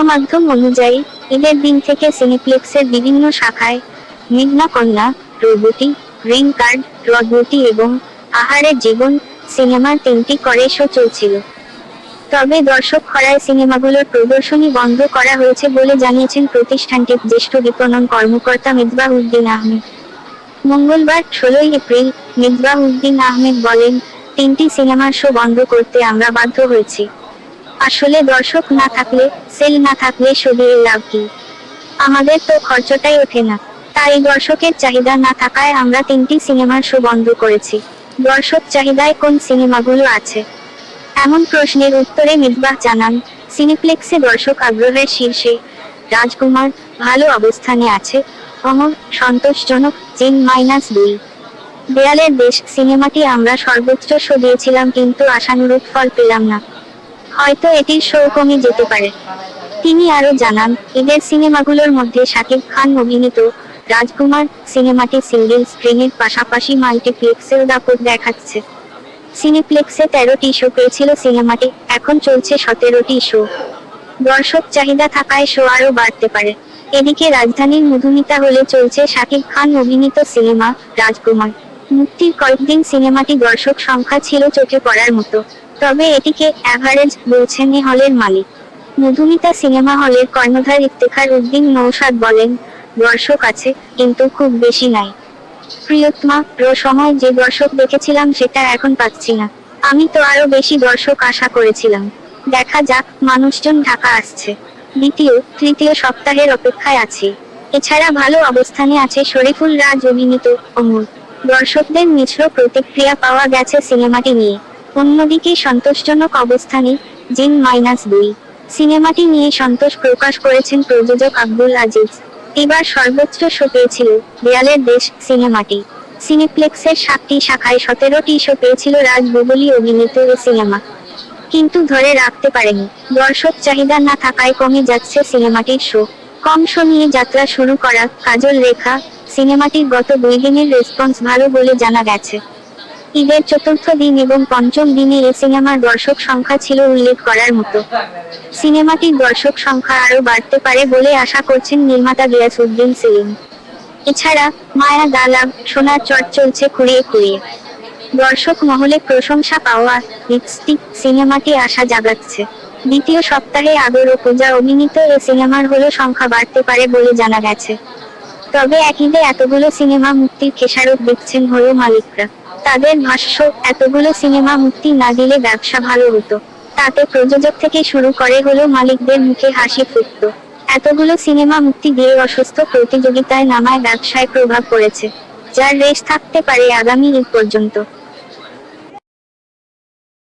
মাধ্যম অনুযায়ী, ঈদের দিন থেকে সিনেপ্লেক্সের বিভিন্ন শাখায় মেঘনা কন্যা প্রগতি গ্রিন কার্ড রদবতী এবং আহারের জীবন সিনেমার তিনটি করে শো চলছিল। তবে দর্শক খরায় সিনেমাগুলোর প্রদর্শনী বন্ধ করা হয়েছে বলে জানিয়েছেন প্রতিষ্ঠানটির জ্যেষ্ঠ বিপণন কর্মকর্তা মিসবাহ উদ্দিন আহমেদ। মঙ্গলবার ষোলোই এপ্রিল মিসবাহ উদ্দিন আহমেদ বলেন, তিনটি সিনেমার শো বন্ধ করতে আমরা বাধ্য হয়েছি। আসলে দর্শক না থাকলে, সেল না থাকলে শো দিয়ে লাভ কি? আমাদের তো খরচটাই ওঠে না। তাই দর্শকের চাহিদা না থাকায় আমরা তিনটি সিনেমার শো বন্ধ করেছি। দর্শক চাহিদায় কোন সিনেমাগুলো আছে? এমন প্রশ্নের উত্তরে মিসবাহ জানান, সিনেপ্লেক্সে দর্শক আগ্রহের শীর্ষে। রাজকুমার ভালো অবস্থানে আছে। অমর, সন্তোষজনক, জিন মাইনাস দুই। দেয়ালের দেশ, সিনেমাটি আমরা সর্বোচ্চ শো দিয়েছিলাম কিন্তু আশানুরূপ ফল পেলাম না। হয়তো এটির শো কমে যেতে পারে। তিনি আরও জানান, ঈদের সিনেমাগুলোর মধ্যে শাকিব খান অভিনীত রাজকুমার সিনেমাটি সিঙ্গেল স্ক্রিনের পাশাপাশি মাল্টিপ্লেক্সেও দাপট দেখাচ্ছে। সিনেপ্লেক্সে তেরোটি শো পেয়েছিল সিনেমাটি, এখন চলছে সতেরোটি শো। দর্শক চাহিদা থাকায় শো আরও বাড়তে পারে। এদিকে রাজধানীর মধুমিতা হলে চলছে শাকিব খান অভিনীত সিনেমা রাজকুমার। মুক্তির কয়েকদিন সিনেমাটি দর্শক সংখ্যা ছিল চোখে পড়ার মতো। তবে এটিকে অ্যাভারেজ বলছেন এ হলের মালিক। মধুমিতা সিনেমা হলের কর্ণধার ইফতেখার উদ্দিন নৌসাদ বলেন, দর্শক আছে, কিন্তু খুব বেশি নাই। প্রিয়তমা রো সময় যে দর্শক দেখেছিলাম সেটা এখন পাচ্ছি না। আমি তো আরও বেশি দর্শক আশা করেছিলাম। দেখা যাক, মানুষজন ঢাকা আসছে। দ্বিতীয়, তৃতীয় সপ্তাহের অপেক্ষায় আছি। এছাড়া ভালো অবস্থানে আছে শরীফুল রাজ অভিনীত অমর। দর্শকদের মিশ্র প্রতিক্রিয়া পাওয়া গেছে সিনেমাটি নিয়ে। অন্যদিকে সন্তোষজনক অবস্থানে জিন মাইনাস দুই। সিনেমাটি নিয়ে সন্তোষ প্রকাশ করেছেন প্রযোজক আব্দুল আজিজ। এবার সর্বোচ্চ শো পেয়েছিল দেয়ালের দেশ সিনেমাটি। সিনেপ্লেক্সের সাতটি শাখায় সতেরোটি শো পেয়েছিল রাজ বুবলি অভিনীত এ সিনেমা। কিন্তু ধরে রাখতে পারেনি। দর্শক চাহিদা না থাকায় কমে যাচ্ছে সিনেমাটির শো। কম শো নিয়ে যাত্রা শুরু করা কাজল রেখা, সিনেমাটির গত দুই দিনের রেসপন্স ভালো বলে জানা গেছে। ঈদের চতুর্থ দিন এবং পঞ্চম দিনে এ সিনেমার দর্শক সংখ্যা ছিল উল্লেখ করার মতো। সিনেমাটির দর্শক সংখ্যা আরও বাড়তে পারে বলে আশা করছেন নির্মাতা গিয়াসউদ্দিন সেলিম। এছাড়া মায়া দালাব সোনার চট চলছে খুঁড়িয়ে খুঁড়িয়ে। দর্শক মহলে প্রশংসা পাওয়া লিপস্টিক সিনেমাটি আশা জাগাচ্ছে। দ্বিতীয় সপ্তাহে আগর ও পূজা অভিনীত এ সিনেমার হলো সংখ্যা বাড়তে পারে বলে জানা গেছে। তবে একইদে এতগুলো সিনেমা মুক্তির খেসারত দেখছেন হলো মালিকরা। তাদের ভাষ্য এতগুলো সিনেমা মুক্তি না দিলে ব্যবসা ভালো হতো। তাতে প্রযোজক থেকে শুরু করে হলো মালিকদের মুখে হাসি ফুটত। এতগুলো সিনেমা মুক্তি দিয়ে অসুস্থ প্রতিযোগিতায় নামায় ব্যবসায় প্রভাব পড়েছে, যার রেশ থাকতে পারে আগামী ঈদ পর্যন্ত।